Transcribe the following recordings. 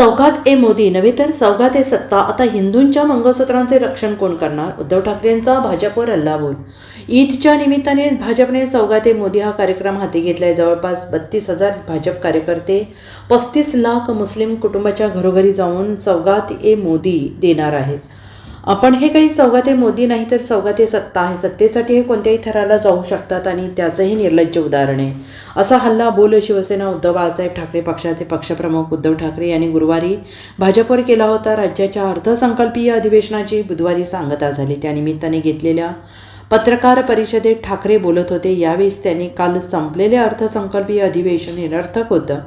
सौगात ए मोदी नव्हे तर सौगात ए सत्ता. आता हिंदूंच्या मंगळसूत्रांचे रक्षण कोण करणार? उद्धव ठाकरेंचा भाजपवर हल्लाबोल. ईदच्या निमित्ताने भाजपने सौगात ए मोदी हा कार्यक्रम हाती घेतलाय. जवळपास बत्तीस हजार भाजप कार्यकर्ते पस्तीस लाख मुस्लिम कुटुंबाच्या घरोघरी जाऊन सौगात ए मोदी देणार आहेत. आपण हे काही सौगाते मोदी नाही तर सौगाते सत्ता आहे. सत्तेसाठी हे कोणत्याही थराला जाऊ शकतात आणि त्याचंही निर्लज्ज उदाहरण आहे. असा हल्ला बोल शिवसेना उद्धव बाळासाहेब ठाकरे पक्षाचे पक्षप्रमुख उद्धव ठाकरे यांनी गुरुवारी भाजपवर केला होता. राज्याच्या अर्थसंकल्पीय अधिवेशनाची बुधवारी सांगता झाली. त्यानिमित्ताने घेतलेल्या पत्रकार परिषदेत ठाकरे बोलत होते. यावेळेस त्यांनी काल संपलेले अर्थसंकल्पीय अधिवेशन निरर्थक होतं.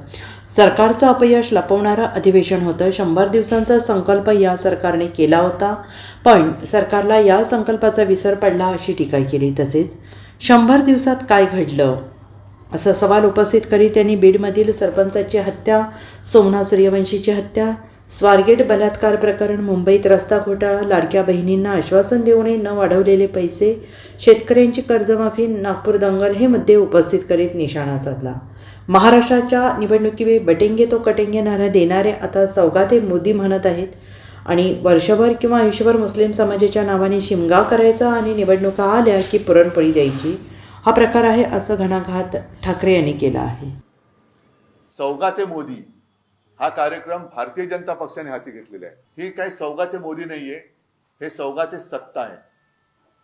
सरकारचं अपयश लपवणारं अधिवेशन होतं. शंभर दिवसांचा संकल्प या सरकारने केला होता. पण सरकारला या संकल्पाचा विसर पडला अशी टीका केली. तसेच शंभर दिवसात काय घडलं? असा सवाल उपस्थित करीत त्यांनी बीडमधील सरपंचाची हत्या सोमना सूर्यवंशीची हत्या स्वारगेट बलात्कार प्रकरण मुंबईत रस्ता घोटाळा लाडक्या बहिणींना आश्वासन देऊनही न वाढवलेले पैसे शेतकऱ्यांची कर्जमाफी नागपूर दंगल हे मुद्दे उपस्थित करीत निशाणा साधला. महाराष्ट्राच्या निवडणुकीवे बटेंगे तो कटेंगे नारा देणारे आता सौगाते मोदी म्हणत आहेत. आणि वर्षभर किंवा आयुष्यभर मुस्लिम समाजाच्या नावाने शिमगा करायचा आणि निवडणुका आल्या की पुरणपोळी द्यायची हा प्रकार आहे असं घणाघात ठाकरे यांनी केला आहे. सौगाते मोदी हा कार्यक्रम भारतीय जनता पक्षाने हाती घेतलेला आहे. ही काही सौगाते मोदी नाहीये हे सौगाते सत्ता आहे.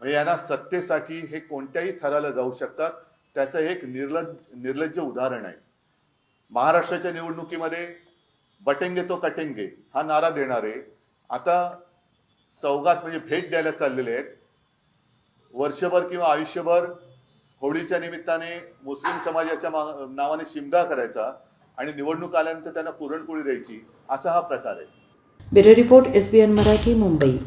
म्हणजे यांना सत्तेसाठी हे कोणत्याही थराला जाऊ शकतात. त्याचं एक निर्लज निर्लज्ज उदाहरण आहे. महाराष्ट्राच्या निवडणुकीमध्ये बटेंगे तो कटेंगे हा नारा देणारे आता सौगात म्हणजे भेट द्यायला चाललेले आहेत. वर्षभर किंवा आयुष्यभर होळीच्या निमित्ताने मुस्लिम समाजाच्या नावाने शिमगा करायचा आणि निवडणूक आल्यानंतर त्यांना पुरणपोळी द्यायची असा हा प्रकार आहे. Bureau report S B N Marathi Mumbai.